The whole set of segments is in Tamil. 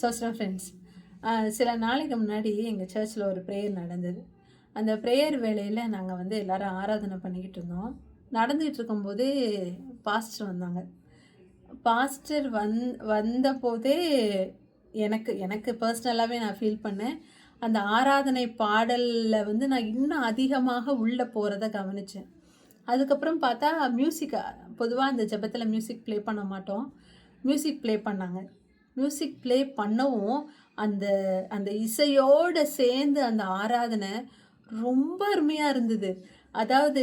சோஸ்ரா ஃப்ரெண்ட்ஸ் சில நாளைக்கு முன்னாடி எங்கள் சர்ச்சில் ஒரு ப்ரேயர் நடந்தது. அந்த ப்ரேயர் வேலையில் நாங்கள் வந்து எல்லாரும் ஆராதனை பண்ணிக்கிட்டு இருந்தோம். நடந்துகிட்டு இருக்கும்போது பாஸ்டர் வந்தாங்க. பாஸ்டர் வந் வந்தபோதே எனக்கு எனக்கு பர்சனலாகவே நான் ஃபீல் பண்ணேன். அந்த ஆராதனை பாடலில் வந்து நான் இன்னும் அதிகமாக உள்ளே போகிறத கவனித்தேன் அதுக்கப்புறம் பார்த்தா மியூசிக் பொதுவாக அந்த ஜெபத்தில் மியூசிக் ப்ளே பண்ண மாட்டோம். மியூசிக் ப்ளே பண்ணாங்க. மியூசிக் ப்ளே பண்ணவும் அந்த அந்த இசையோடு சேர்ந்து அந்த ஆராதனை ரொம்ப அருமையாக இருந்தது. அதாவது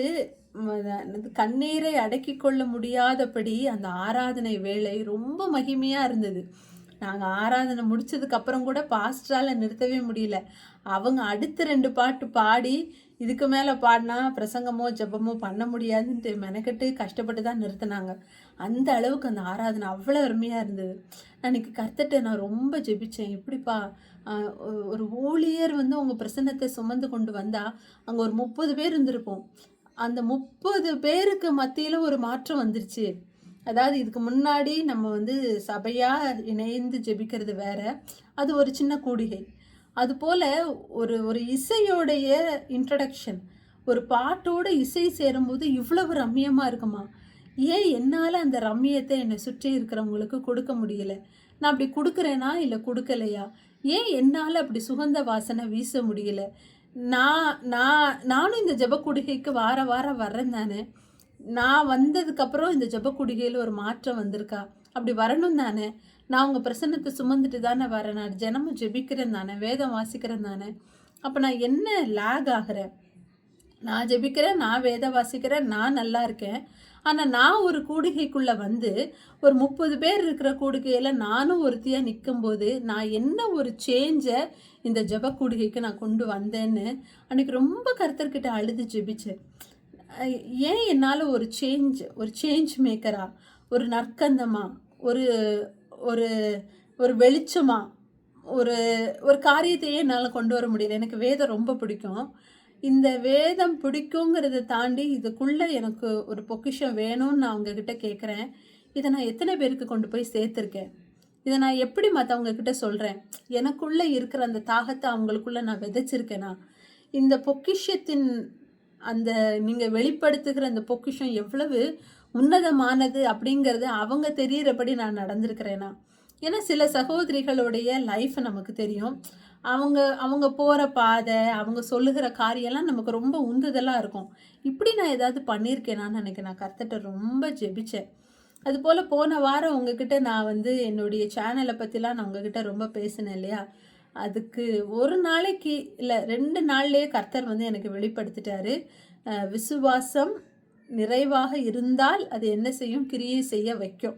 கண்ணீரை அடக்கி கொள்ள முடியாதபடி அந்த ஆராதனை வேலை ரொம்ப மகிமையாக இருந்தது. நாங்கள் ஆராதனை முடித்ததுக்கப்புறம் கூட பாஸ்டரால் நிறுத்தவே முடியல. அவங்க அடுத்த ரெண்டு பாட்டு பாடி இதுக்கு மேலே பாடினா பிரசங்கமோ ஜெபமோ பண்ண முடியாதுன்ட்டு மெனக்கெட்டு கஷ்டப்பட்டு தான் நிறுத்தினாங்க. அந்த அளவுக்கு அந்த ஆராதனை அவ்வளோ அருமையாக இருந்தது. அன்னைக்கு கர்த்தட்ட நான் ரொம்ப ஜெபித்தேன் எப்படிப்பா ஒ- ஒரு ஊழியர் வந்து உங்கள் பிரசன்னத்தை சுமந்து கொண்டு வந்தால் அங்கே ஒரு முப்பது பேர் இருந்திருப்போம். அந்த முப்பது பேருக்கு மத்தியில் ஒரு மாற்றம் வந்துருச்சு. அதாவது இதுக்கு முன்னாடி நம்ம வந்து சபையாக இணைந்து ஜெபிக்கிறது வேற. அது ஒரு சின்ன கூடிகை. அதுபோல் ஒரு ஒரு இசையோடைய இன்ட்ரடக்ஷன் ஒரு பாட்டோட இசை சேரும்போது இவ்வளவு ரம்மியமாக இருக்குமா? ஏன் என்னால் அந்த ரம்மியத்தை என்னை சுற்றி இருக்கிறவங்களுக்கு கொடுக்க முடியல? நான் அப்படி கொடுக்குறேனா இல்லை கொடுக்கலையா? ஏன் என்னால் அப்படி சுகந்த வாசனை வீச முடியல? நான் நான் நானும் இந்த ஜெபக்குடிகைக்கு வார வாரம் வர்றேன் தானே. நான் வந்ததுக்கப்புறம் இந்த ஜபக்குடிகையில் ஒரு மாற்றம் வந்திருக்கா? அப்படி வரணும் தானே? நான் உங்கள் பிரசன்னத்தை சுமந்துட்டு தானே வரேன். நான் ஜனமும் ஜெபிக்கிறேன் தானே? வேதம் வாசிக்கிறேன் தானே? அப்போ நான் என்ன லேக் ஆகிறேன்? நான் ஜெபிக்கிறேன் நான் வேத வாசிக்கிறேன் நான் நல்லா இருக்கேன். ஆனால் நான் ஒரு கூடுகைக்குள்ளே வந்து ஒரு முப்பது பேர் இருக்கிற கூடுகையில் நானும் ஒருத்தியாக நிற்கும்போது நான் என்ன ஒரு சேஞ்சை இந்த ஜெப கூடுகைக்கு நான் கொண்டு வந்தேன்னு அன்றைக்கி ரொம்ப கருத்தர்கிட்ட அழுது ஜெபிச்சேன். ஏன் என்னால் ஒரு சேஞ்ச் ஒரு சேஞ்ச் மேக்கரா ஒரு நற்கந்தமாக ஒரு ஒரு ஒரு வெளிச்சமாக ஒரு ஒரு காரியத்தையே என்னால் கொண்டு வர முடியல. எனக்கு வேதம் ரொம்ப பிடிக்கும். இந்த வேதம் பிடிக்குங்கிறத தாண்டி இதுக்குள்ளே எனக்கு ஒரு பொக்கிஷம் வேணும்னு நான் உங்ககிட்ட கேட்குறேன் இதை நான் எத்தனை பேருக்கு கொண்டு போய் சேர்த்துருக்கேன்? இதை நான் எப்படி மற்றவங்க கிட்ட சொல்கிறேன் எனக்குள்ளே இருக்கிற அந்த தாகத்தை அவங்களுக்குள்ளே நான் விதைச்சிருக்கேனா? இந்த பொக்கிஷத்தின் அந்த நீங்கள் வெளிப்படுத்துகிற அந்த பொக்கிஷம் எவ்வளவு உன்னதமானது அப்படிங்கிறது அவங்க தெரியிறபடி நான் நடந்திருக்கிறேனா? ஏன்னா சில சகோதரிகளுடைய லைஃப் நமக்கு தெரியும். அவங்க அவங்க போகிற பாதை அவங்க சொல்லுகிற காரியம்லாம் நமக்கு ரொம்ப உந்துதலாக இருக்கும். இப்படி நான் ஏதாவது பண்ணியிருக்கேனான்னு நினைக்கிறேன். நான் கர்த்தட்ட ரொம்ப ஜெபிச்சேன். அதுபோல் போன வாரம் உங்ககிட்ட நான் வந்து என்னுடைய சேனலை பற்றிலாம் நான் உங்ககிட்ட ரொம்ப பேசினேன் இல்லையா? அதுக்கு ஒரு நாளைக்கு இல்லை ரெண்டு நாள்லேயே கர்த்தர் வந்து எனக்கு வெளிப்படுத்திட்டாரு. விசுவாசம் நிறைவாக இருந்தால் அது என்ன செய்யும்? கிரியை செய்ய வைக்கும்.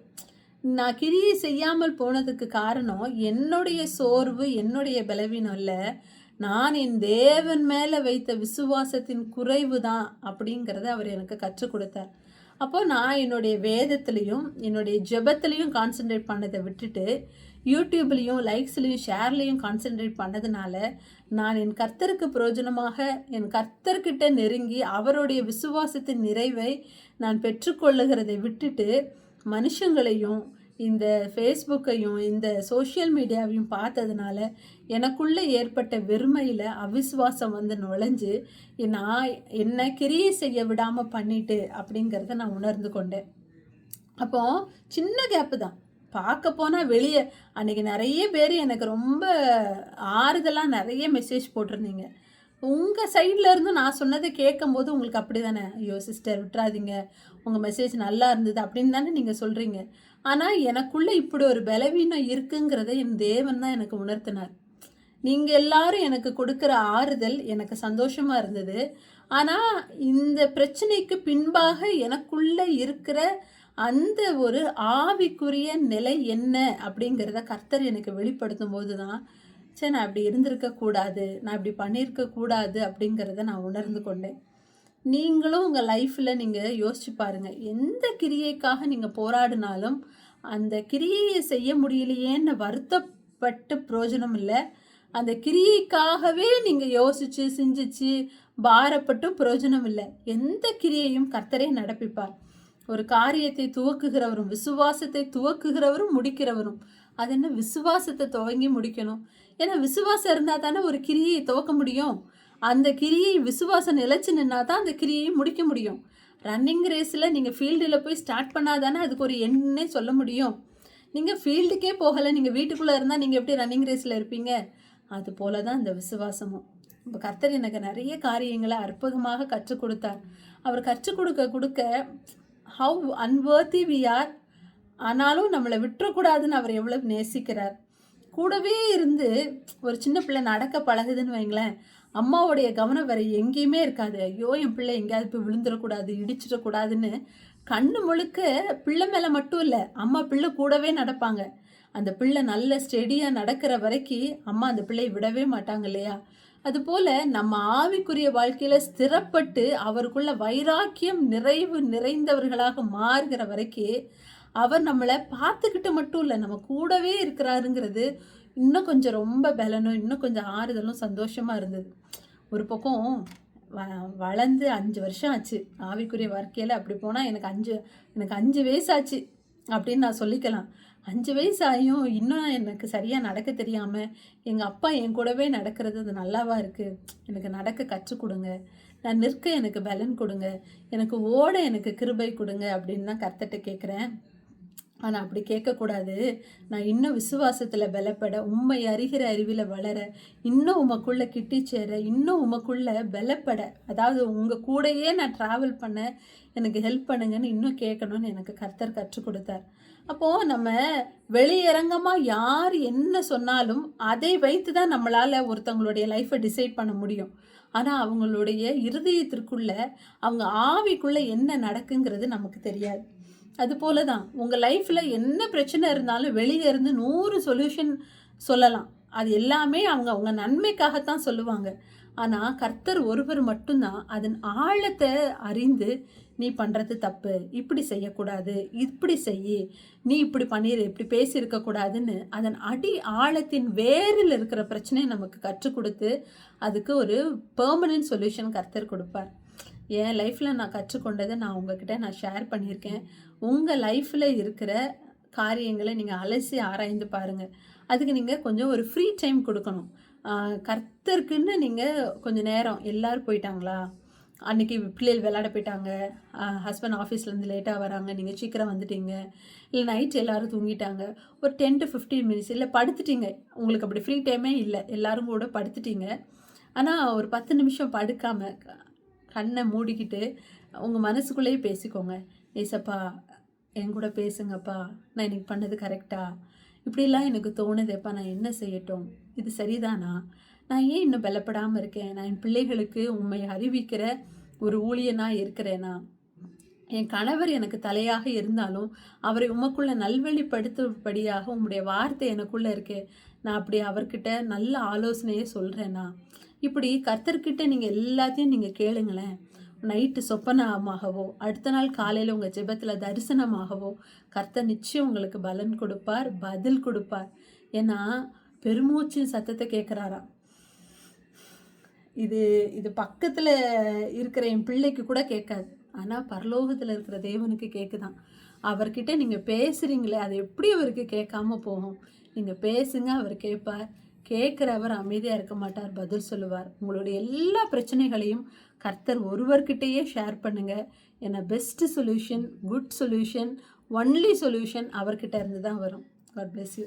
நான் கிரியை செய்யாமல் போனதுக்கு காரணம் என்னுடைய சோர்வு என்னுடைய பலவீனம் இல்லை. நான் என் தேவன் மேலே வைத்த விசுவாசத்தின் குறைவு தான் அப்படிங்கிறத அவர் எனக்கு கற்றுக் கொடுத்தார். அப்போது நான் என்னுடைய வேதத்துலேயும் என்னுடைய ஜெபத்துலேயும் கான்சென்ட்ரேட் பண்ணதை விட்டுட்டு யூடியூப்லேயும் லைக்ஸ்லேயும் ஷேர்லேயும் கான்சென்ட்ரேட் பண்ணதுனால நான் என் கர்த்தருக்கு பிரயோஜனமாக என் கர்த்தர்கிட்ட நெருங்கி அவருடைய விசுவாசத்தின் நிறைவை நான் பெற்றுக்கொள்ளுகிறதை விட்டுட்டு மனுஷங்களையும் இந்த ஃபேஸ்புக்கையும் இந்த சோஷியல் மீடியாவையும் பார்த்ததுனால எனக்குள்ளே ஏற்பட்ட வெறுமையில் அவிசுவாசம் வந்து நுழைஞ்சு நான் என்னை கிரியை செய்ய விடாமல் பண்ணிட்டு அப்படிங்கிறத நான் உணர்ந்து கொண்டேன். அப்போ சின்ன கேப்பு தான். பார்க்க போனால் வெளியே அன்னைக்கு நிறைய பேர் எனக்கு ரொம்ப ஆறுதலாக நிறைய மெசேஜ் போட்டிருந்தீங்க. உங்கள் சைடில் இருந்து நான் சொன்னதை கேட்கும்போது உங்களுக்கு அப்படி தானே ஐயோ சிஸ்டர் விட்டுறாதீங்க. உங்கள் மெசேஜ் நல்லா இருந்தது அப்படின்னு தானே நீங்கள் சொல்கிறீங்க ஆனால் எனக்குள்ளே இப்படி ஒரு பலவீனம் இருக்குங்கிறத என் தேவன் தான் எனக்கு உணர்த்தினார். நீங்கள் எல்லாரும் எனக்கு கொடுக்குற ஆறுதல் எனக்கு சந்தோஷமாக இருந்தது. ஆனால் இந்த பிரச்சனைக்கு பின்பாக எனக்குள்ளே இருக்கிற அந்த ஒரு ஆவிக்குரிய நிலை என்ன அப்படிங்கிறத கர்த்தர் எனக்கு வெளிப்படுத்தும் போது தான் சே நான் அப்படி இருந்திருக்க கூடாது நான் இப்படி பண்ணியிருக்க கூடாது அப்படிங்கிறத நான் உணர்ந்து கொண்டேன். நீங்களும் உங்கள் லைஃப்பில் நீங்கள் யோசிச்சு பாருங்கள் எந்த கிரியைக்காக நீங்கள் போராடினாலும் அந்த கிரியையை செய்ய முடியலையேன்னு வருத்தப்பட்டு பிரயோஜனம் இல்லை. அந்த கிரியைக்காகவே நீங்கள் யோசிச்சு சிந்திச்சு பாரப்பட்டும் பிரயோஜனம் இல்லை. எந்த கிரியையும் கர்த்தரே நடப்பிப்பார். ஒரு காரியத்தை துவக்குகிறவரும் விசுவாசத்தை துவக்குகிறவரும் முடிக்கிறவரும். அது என்ன? விசுவாசத்தை துவங்கி முடிக்கணும். ஏன்னா விசுவாசம் இருந்தால் தானே ஒரு கிரியை துவக்க முடியும். அந்த கிரியை விசுவாசம் நிலைச்சு நின்னா தான் அந்த கிரியை முடிக்க முடியும். ரன்னிங் ரேஸில் நீங்கள் ஃபீல்டில் போய் ஸ்டார்ட் பண்ணாதானே அதுக்கு ஒரு எண்ணே சொல்ல முடியும். நீங்கள் ஃபீல்டுக்கே போகலை நீங்கள் வீட்டுக்குள்ளே இருந்தால் நீங்கள் எப்படி ரன்னிங் ரேஸில் இருப்பீங்க? அது போல தான் இந்த விசுவாசமும். இப்போ கர்த்தர் எனக்கு நிறைய காரியங்களை அற்புதமாக கற்றுக் கொடுத்தார். அவர் கற்றுக் கொடுக்க கொடுக்க ஹவ் அன்வர்த்தி வி ஆர் ஆனாலும் நம்மளை விட்டுறக்கூடாதுன்னு அவர் எவ்வளோ நேசிக்கிறார். கூடவே இருந்து ஒரு சின்ன பிள்ளை நடக்க பழகுதுன்னு வைங்களேன். அம்மாவுடைய கவனம் வேற எங்கேயுமே இருக்காது. ஐயோ என் பிள்ளை எங்கேயாவது போய் விழுந்துடக்கூடாது இடிச்சிடக்கூடாதுன்னு கண்ணு முழுக்க பிள்ளை மேலே மட்டும் இல்லை அம்மா பிள்ளை கூடவே நடப்பாங்க. அந்த பிள்ளை நல்ல ஸ்டெடியாக நடக்கிற வரைக்கும் அம்மா அந்த பிள்ளையை விடவே மாட்டாங்க இல்லையா? அதுபோல் நம்ம ஆவிக்குரிய வாழ்க்கையில் ஸ்திரப்பட்டு அவருக்குள்ள வைராக்கியம் நிறைவு நிறைந்தவர்களாக மாறுகிற வரைக்கும் அவர் நம்மளை பார்த்துக்கிட்டு மட்டும் இல்லை நம்ம கூடவே இருக்கிறாருங்கிறது இன்னும் கொஞ்சம் ரொம்ப பலனும் இன்னும் கொஞ்சம் ஆறுதலும் சந்தோஷமாக இருந்தது. ஒரு பக்கம் வ வளர்ந்து அஞ்சு வருஷம் ஆச்சு. ஆவிக்குரிய வாழ்க்கையில் அப்படி போனால் எனக்கு அஞ்சு எனக்கு அஞ்சு வயசு ஆச்சு அப்படின்னு நான் சொல்லிக்கலாம். அஞ்சு வயசு ஆகியும் இன்னும் எனக்கு சரியாக நடக்க தெரியாமல் எங்கள் அப்பா என் கூடவே நடக்கிறது அது நல்லாவா இருக்குது எனக்கு நடக்க கற்றுக் கொடுங்க. நான் நிற்க எனக்கு பலன் கொடுங்க. எனக்கு ஓட எனக்கு கிருபை கொடுங்க அப்படின்னு தான் கர்த்தட்ட கேட்குறேன் ஆனால் அப்படி கேட்கக்கூடாது. நான் இன்னும் விசுவாசத்தில் பலப்பட உண்மை அறிகிற அறிவில் வளர இன்னும் உமக்குள்ளே கிட்டி சேர இன்னும் உமக்குள்ளே பலப்பட அதாவது உங்கள் கூடயே நான் ட்ராவல் பண்ண எனக்கு ஹெல்ப் பண்ணுங்கன்னு இன்னும் கேட்கணும்னு எனக்கு கர்த்தர் கற்றுக் கொடுத்தார். அப்போது நம்ம வெளியரங்கமாக யார் என்ன சொன்னாலும் அதை வைத்து தான் நம்மளால் ஒருத்தவங்களுடைய லைஃப்பை டிசைட் பண்ண முடியும். ஆனால் அவங்களுடைய இருதயத்திற்குள்ளே அவங்க ஆவிக்குள்ளே என்ன நடக்குங்கிறது நமக்கு தெரியாது. அது போல தான் உங்கள் லைஃப்பில் என்ன பிரச்சனை இருந்தாலும் வெளியே இருந்து நூறு சொல்யூஷன் சொல்லலாம். அது எல்லாமே அவங்க அவங்க நன்மைக்காகத்தான் சொல்லுவாங்க. ஆனால் கர்த்தர் ஒருவர் மட்டும்தான் அதன் ஆழத்தை அறிந்து நீ பண்ணுறது தப்பு இப்படி செய்யக்கூடாது இப்படி செய் நீ இப்படி பண்ணிடு இப்படி பேசியிருக்கக்கூடாதுன்னு அதன் அடி ஆழத்தின் வேரில் இருக்கிற பிரச்சனையை நமக்கு கற்றுக் கொடுத்து அதுக்கு ஒரு பெர்மனன்ட் சொல்யூஷன் கர்த்தர் கொடுப்பார். என் லைஃப்பில் நான் கற்றுக்கொண்டதை நான் உங்ககிட்ட நான் ஷேர் பண்ணியிருக்கேன். உங்கள் லைஃப்பில் இருக்கிற காரியங்களை நீங்கள் அலசி ஆராய்ந்து பாருங்கள் அதுக்கு நீங்கள் கொஞ்சம் ஒரு ஃப்ரீ டைம் கொடுக்கணும். கர்த்தருக்குன்னு நீங்கள் கொஞ்சம் நேரம் எல்லோரும் போயிட்டாங்களா? அன்றைக்கி பிள்ளைகள் விளையாட போயிட்டாங்க. ஹஸ்பண்ட் ஆஃபீஸ்லேருந்து லேட்டாக வராங்க. நீங்கள் சீக்கிரம் வந்துட்டீங்க. இல்லை நைட் எல்லோரும் தூங்கிட்டாங்க. ஒரு டென் டு ஃபிஃப்டீன் மினிட்ஸ் இல்லை படுத்துட்டீங்க. உங்களுக்கு அப்படி ஃப்ரீ டைமே இல்லை. எல்லோரும் கூட படுத்துட்டீங்க. ஆனால் ஒரு பத்து நிமிஷம் படுக்காமல் கண்ணை மூடிக்கிட்டு உங்கள் மனசுக்குள்ளேயே பேசிக்கோங்க. ஏசப்பா என் கூட பேசுங்கப்பா. நான் இன்னைக்கு பண்ணது கரெக்டா? இப்படிலாம் எனக்கு தோணுதேப்பா நான் என்ன செய்யட்டும்? இது சரிதானா? நான் ஏன் இன்னும் பலப்படாமல் இருக்கேன்? நான் என் பிள்ளைகளுக்கு உண்மை அறிவிக்கிற ஒரு ஊழியனாக இருக்கிறேனா? என் கணவர் எனக்கு தலையாக இருந்தாலும் அவரை உமக்குள்ள நல்வழிப்படுத்தும்படியாக உங்களுடைய வார்த்தை எனக்குள்ளே இருக்கே. நான் அப்படி அவர்கிட்ட நல்ல ஆலோசனையே சொல்கிறேன்னா இப்படி கர்த்தர்கிட்ட நீங்கள் எல்லாத்தையும் நீங்கள் கேளுங்களேன். நைட்டு சொப்பனமாகவோ அடுத்த நாள் காலையில் உங்கள் ஜெபத்தில் தரிசனமாகவோ கர்த்தர் நிச்சயம் உங்களுக்கு பலன் கொடுப்பார் பதில் கொடுப்பார். ஏன்னா பெருமூச்சின் சத்தத்தை கேட்குறாராம் இது இது பக்கத்தில் இருக்கிற என் பிள்ளைக்கு கூட கேட்காது. ஆனால் பரலோகத்தில் இருக்கிற தேவனுக்கு கேட்குதான் அவர்கிட்ட நீங்கள் பேசுகிறீங்களே அது எப்படி அவருக்கு கேட்காம போகும்? நீங்கள் பேசுங்க அவர் கேட்பார். கேட்குறவர் அமைதியாக இருக்க மாட்டார் பதில் சொல்லுவார். உங்களுடைய எல்லா பிரச்சனைகளையும் கர்த்தர் ஒருவர்கிட்டயே ஷேர் பண்ணுங்கள் ஏன்னா best solution good solution only solution அவர்கிட்ட இருந்து தான் வரும். God bless you